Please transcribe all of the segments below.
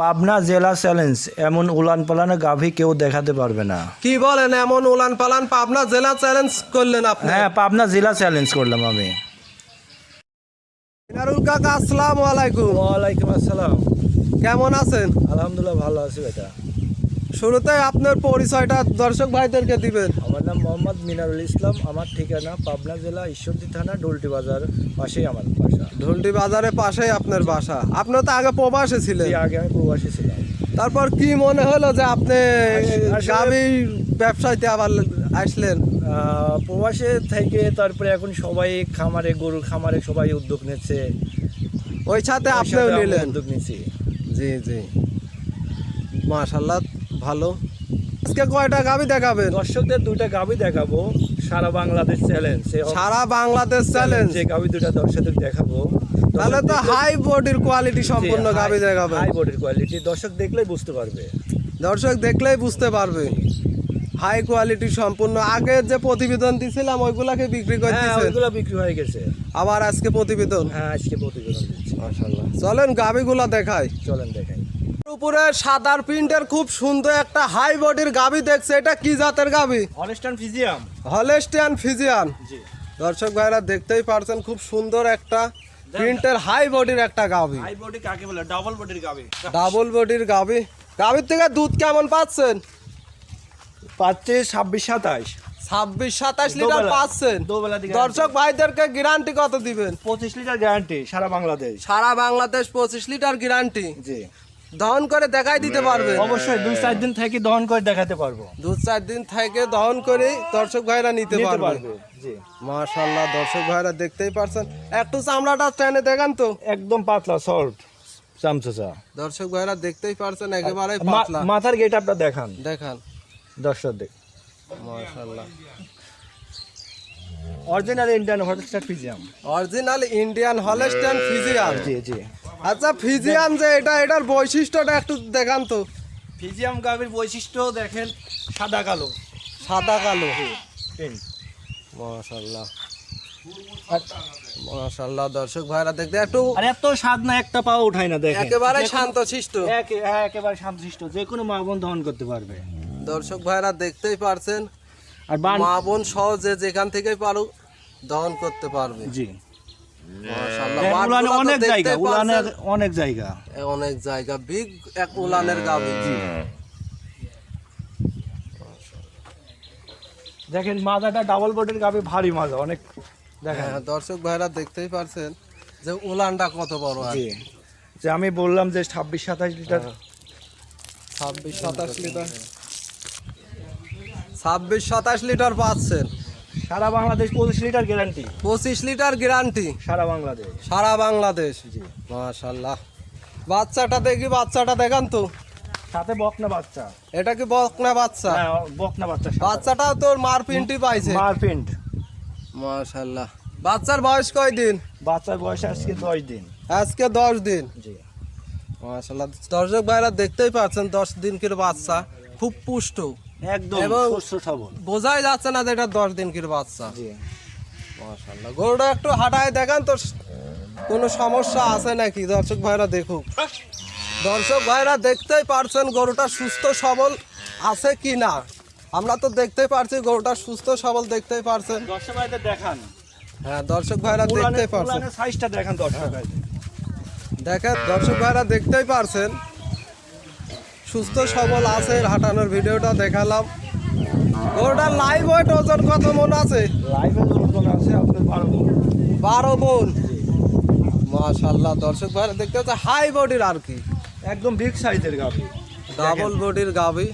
পাবনা জেলা চ্যালেঞ্জ এমন উলান পালানে গাভী কেউ দেখাতে পারবে না। কি বলেন এমন উলান পালান পাবনা জেলা চ্যালেঞ্জ করলেন আপনি? হ্যাঁ পাবনা জেলা চ্যালেঞ্জ করলাম আমি। মিনারুল কাকা আসসালামু আলাইকুম। ওয়ালাইকুম আসসালাম। কেমন আছেন? আলহামদুলিল্লাহ ভালো আছি বেটা। শুরুতে আপনার পরিচয়টা দর্শক ভাইদেরকে দিবেন। আমার নাম মোহাম্মদ মিনারুল ইসলাম আমার ঠিকানা পাবনা জেলা ঈশ্বরদী থানা ডোলটি বাজার পাশেই আমার বাসা। ঢুলটি বাজারের পাশেই আপনার বাসা। আপনার তো আগে প্রবাসে ছিলেন। এই আগে আমি প্রবাসী ছিলাম। তারপর কি মনে হলো যে আপনি আসলে- গাবি ব্যবসায়তে আবার আসলেন? আহ, প্রবাসে থেকে তারপরে এখন সবাই খামারে গরুর খামারে সবাই উদ্যোগ নিচ্ছে। ওই সাথে ওর আপনিও নিলেন? উদ্যোগ নিচ্ছি। জি জি। মাশাল্লাহ ভালো। আজকে কয়টা গাবি দেখাবেন? দর্শকদের দুইটা গাবি দেখাবো। সারা বাংলাদেশ চ্যালেঞ্জ সারা বাংলাদেশ চ্যালেঞ্জ যে গাবি দুটা দর্শকদের দেখাবো। তাহলে তো হাই বডির কোয়ালিটি সম্পূর্ণ গাবি দেখাবেন। হাই বডির কোয়ালিটি দর্শক দেখলেই বুঝতে পারবে। দর্শক দেখলেই বুঝতে পারবে। হাই কোয়ালিটি সম্পূর্ণ আগে যে প্রতিবেদন দিছিলাম ওইগুলাকে বিক্রি করে হ্যাঁ দিছেন। ওইগুলো বিক্রি হয়ে গেছে। আবার আজকে প্রতিবেদন? হ্যাঁ আজকে প্রতিবেদন দিচ্ছি। মাশাল্লাহ চলেন গাবিগুলা দেখাই। চলেন দেখাই। উপরে সাদার প্রিন্টের খুব সুন্দর একটা হাই বডির গাবি দেখছে। এটা কি জাতের গাবি? Holstein Friesian. Holstein Friesian. জি। দর্শক ভাইরা দেখতেই পারছেন খুব সুন্দর একটা প্রিন্টের হাই বডির একটা গাবি। হাই বডি কাকে বলে? ডাবল বডির গাবি। ডাবল বডির গাবি। গাবির থেকে দুধ কেমন পাচ্ছেন? পাচ্ছে ছাব্বিশ সাতাশ। ছাব্বিশ সাতাশ লিটার পাচ্ছেন। দর্শক ভাইদেরকে গ্যারান্টি কত দিবেন? পঁচিশ লিটার গ্যারান্টি সারা বাংলাদেশ। সারা বাংলাদেশ পঁচিশ লিটার গ্যারান্টি জি। দহন করে দেখাই দিতে পারবে। অবশ্যই দুই চার দিন থেকে দহন করে দেখাতে পারব। দু চার দিন থেকে দহন করে দর্শক ভাইরা নিতে পারবে। মাশাল্লাহ দর্শক ভাইরা দেখতেই পারছেন। একটু চামড়াটা ট্রেনে দেখান তো। একদম পাতলা সল্ট চামচা দর্শক ভাইরা দেখতেই পারছেন একেবারে পাতলা। মাথার গেট আপটা দেখান। দেখান। দর্শক দেখ। মাশাল্লাহ original Indian Holstein Friesian. Original Indian Holstein Friesian জি জি। আচ্ছা ফিজিয়াম যে এটা এটার বৈশিষ্ট্যটা একটু দেখান তো। ফিজিয়াম গাভীর বৈশিষ্ট্য দেখেন সাদা কালো। সাদা কালো। মাশাল্লাহ মাশাল্লাহ দর্শক ভাইরা দেখতে একটু আর এত স্বাদ না একটা পাও উঠায় না দেখেন। একেবারে যে কোনো- শান্ত শিষ্ট একে- হ্যাঁ, একেবারে শান্তশিষ্ট। যে কোনো মা বোন দহন করতে পারবে। দর্শক ভাইরা দেখতেই পারছেন। আর মা বোন সহজে যেখান থেকেই পারুক দহন করতে পারবে। জি। উলানে অনেক জায়গা উলানের অনেক জায়গা। অনেক জায়গা বিগ এক উলানের গাবি দেখেন মাজাটা ডাবল বডির ভারী মাজা অনেক দেখেন। হ্যাঁ দর্শক ভাইরা দেখতেই পারছেন যে উলানটা কত বড় আছে যে আমি বললাম যে ছাব্বিশ সাতাশ লিটার। ছাব্বিশ সাতাশ লিটার। ছাব্বিশ সাতাশ লিটার পাচ্ছেন। সারা বাংলাদেশ পঁচিশ লিটার গ্যারান্টি পঁচিশ লিটার গ্যারান্টি সারা বাংলাদেশ। সারা বাংলাদেশ। জি মাশাল্লাহ বাচ্চাটা দেখি বাচ্চাটা দেখান তো। সাথে বকনা বাচ্চা। এটা কি বকনা বাচ্চা? হ্যাঁ বকনা বাচ্চা বাচ্চাটাও তোর মার পিন্টি পাইছে। মারপিন্ট। মাশাল্লাহ বাচ্চার বয়স কয় দিন? বাচ্চার বয়স আজকে দশ দিন। আজকে দশ দিন। জি। মাশাল্লাহ দর্শক ভাইরা দেখতেই পাচ্ছেন দশ দিন কির বাচ্চা খুব পুষ্ট। একদম সুস্থ সবল বোঝাই যাচ্ছে না যে এটা দশ দিন কির বাচ্চা। জি। মাশাল্লাহ গরুটা একটু হাঁটায় দেখান তো কোনো সমস্যা আছে নাকি? দর্শক ভাইরা দেখুক। দর্শক ভাইরা দেখতেই পারছেন গরুটা সুস্থ সবল আছে কি না আমরা তো দেখতেই পারছি গরুটা সুস্থ সবল দেখতেই পারছেন। দর্শক ভাইদের দেখান। হ্যাঁ দর্শক ভাইরা দেখতেই পারছেন। সাইজটা দেখান দর্শক ভাইদের। দেখেন দর্শক ভাইরা দেখতেই পারছেন। সুস্থ সবল আছে হাঁটানোর ভিডিওটা দেখালাম। গরুটার লাইভ ওয়েট ওজন কত মন আছে? বারো মন। মাশাল্লাহ দর্শক ভাই দেখতে হচ্ছে হাই বডির আর কি। একদম বিগ সাইজের গাভী। ডাবল বডির গাবি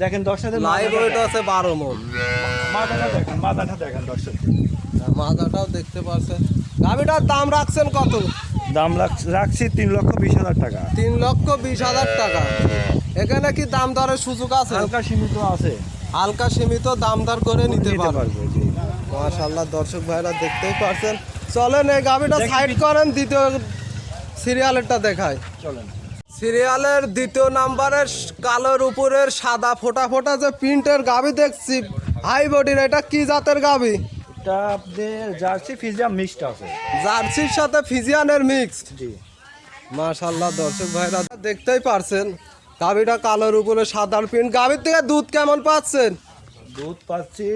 দেখেন দর্শকের লাইভ ওয়েট আছে বারো মন। মাথাটা দেখেন মাথাটা দেখেন দর্শক। মাজাটাও দেখতে পারছেন। গাবিটার দাম রাখছেন কত? দাম রাখ- রাখছি তিন লক্ষ বিশ হাজার টাকা। তিন লক্ষ বিশ হাজার টাকা। এখানে কি দাম দরের সুযোগ আছে? হালকা সীমিত আছে। হালকা সীমিত দাম দর করে নিতে পারবে। মাশাল্লাহ দর্শক ভাইরা দেখতেই পারছেন। চলেন এই দেখি- সাইড করেন দ্বিতীয় সিরিয়ালেরটা দেখায় চলেন। সিরিয়ালের দ্বিতীয় নাম্বারের কালোর উপরের সাদা ফোটা ফোটা যে প্রিন্টের গাবি দেখছি হাই বডির এটা কি জাতের গাবি এটা আপনার জার্সি ফিজিয়াম মিক্সড আছে। জার্সির সাথে ফিজিয়ানের মিক্সড জি। মাশাল্লাহ দর্শক ভাইরা দেখতেই পারছেন গাভিটা কালোর উপরে সাদার প্রিন্ট গাভির থেকে দুধ কেমন পাচ্ছেন? দুধ পাচ্ছি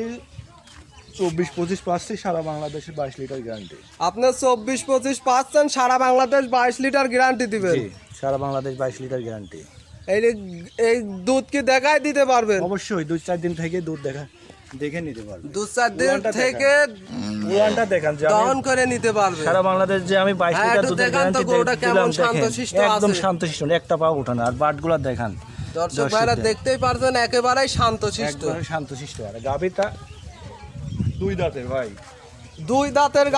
চব্বিশ পঁচিশ পাচ্ছি সারা বাংলাদেশে বাইশ লিটার গ্যারান্টি আপনার চব্বিশ পঁচিশ পাচ্ছেন সারা বাংলাদেশ বাইশ লিটার গ্যারান্টি দিবেন। সারা বাংলাদেশ বাইশ লিটার গ্যারান্টি এই এই দুধ কি দেখাই দিতে পারবেন? অবশ্যই দুই চার দিন থেকে দুধ দেখা দেখে নিতে পারবে। দু চার দিন থেকে উড়ানটা দেখান যে দহন করে নিতে পারবে। সারা বাংলাদেশ যে আমি বাইশ হ্যাঁ, লিটার একটু দেখান তো গরুটা কেমন শান্তশিষ্ট একদম শান্তশিষ্ট একটা পা আর বাটগুলো দেখান। দর্শক ভাইরা দেখতেই পারছেন একেবারেই শান্তশিষ্ট। শান্তশিষ্ট আর গাবিটা দুই দাঁতের ভাই। দুই দাঁতের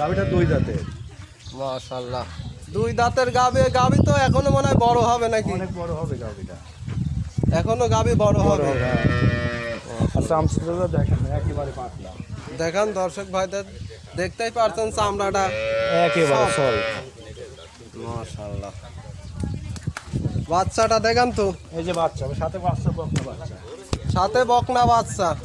গাবিটা দুই দাঁতের। দুই দাঁতের গাভি গাভি তো এখনও মনে হয় বড় হবে নাকি? অনেক বড় হবে গাবিটা এখনও গাভি বড় হবে। আর দেখেন একেবারে পাতলা। দেখান দর্শক ভাইদের দেখতেই পারছেন চামড়াটা। একেবারে সল বাচ্চাটা দেখান তো। এই যে বাচ্চা সাথে বাচ্চা বকনা বাচ্চা। সাথে বকনা বাচ্চা।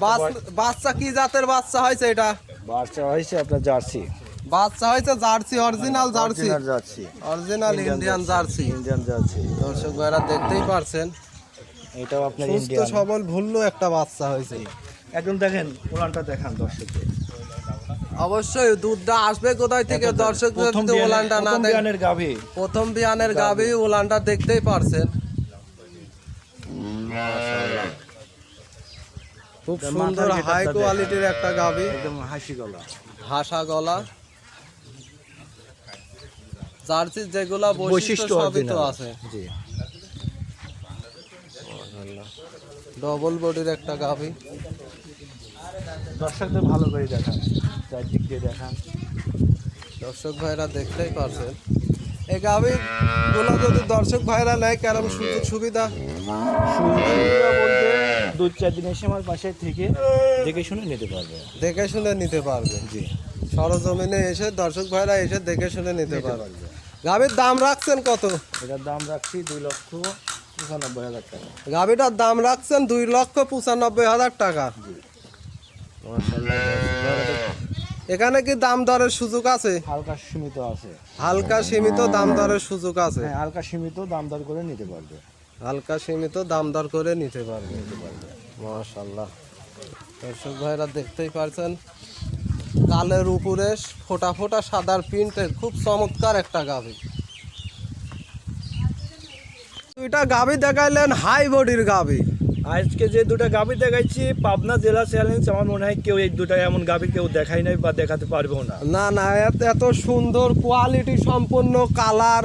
বাচ- বাচ্চা কি জাতের বাচ্চা হয়েছে এটা? বাচ্চা হয়েছে আপনার জার্সি। বাচ্চা হয়েছে jersey original jersey. Jersey. Original Indian jersey Indian jersey. দর্শক ভাইরা দেখতেই পারছেন। এটাও আপনার সুস্থ সবল ভুল্লো একটা বাচ্চা হয়েছে। একদম দেখেন ওলানটা দেখান দর্শকদের। অবশ্যই দুধটা আসবে কোথায় থেকে? দর্শক যদি ওলানটা না প্রথম বিয়ানের গাভী। প্রথম বিয়ানের গাবি ওলানটা দেখতেই পারছেন। খুব সুন্দর হাই কোয়ালিটির একটা গাবি একদম হাসি গলা। হাসা গলা। জার্সির যেগুলা বৈশিষ্ট্য সবই তো আছে। জি। ডবল বডির একটা গাবি দর্শকদের ভালো করে দেখান চারদিক দিয়ে দেখান। দর্শক ভাইরা দেখতেই পারছেন। এই গাবি গুলো যদি দর্শক ভাইরা নেয় কেরম সুযোগ সুবিধা? সুবিধা বলতে দু চার দিন এসে আমার পাশে থেকে দেখে শুনে নিতে পারবে। দেখে শুনে নিতে পারবে। জি। সরজমিনে এসে দর্শক ভাইরা এসে দেখে শুনে নিতে পারবে। গাবির দাম রাখছেন কত? এটার দাম রাখছি দুই লক্ষ পঁচানব্বই হাজার টাকা। গাবিটার দাম রাখছেন দুই লক্ষ পঁচানব্বই হাজার টাকা। এখানে কি দাম দরের সুযোগ আছে? হালকা সীমিত আছে। হালকা সীমিত দাম দরের সুযোগ আছে। হ্যাঁ হালকা সীমিত দাম দর করে নিতে পারবে। হালকা সীমিত দাম দর করে নিতে পারবে। মাশাল্লাহ দর্শক ভাইরা দেখতেই পারছেন কালের উপরে ফোটা ফোটা সাদার প্রিন্টের খুব চমৎকার একটা গাভি। দুইটা গাভি দেখাইলেন হাই বডির গাভি আজকে যে দুটো গাভি দেখাইছি পাবনা জেলা চ্যালেঞ্জ আমার মনে হয় কেউ এই দুটো এমন গাভি কেউ দেখাই নাই বা দেখাতে পারবেও না। না না এত এত সুন্দর কোয়ালিটি সম্পন্ন কালার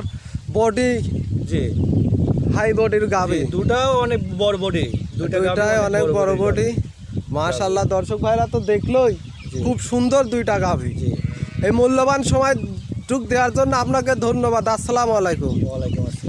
বডি জি। হাই বডির গাভি দুটাও অনেক বড় বডি দুটা গাভী অনেক বড় বডি মাশাল্লাহ দর্শক ভাইরা তো দেখলোই খুব সুন্দর দুইটা গাভি জি। এই মূল্যবান সময় টুক দেওয়ার জন্য আপনাকে ধন্যবাদ আসসালামু আলাইকুম।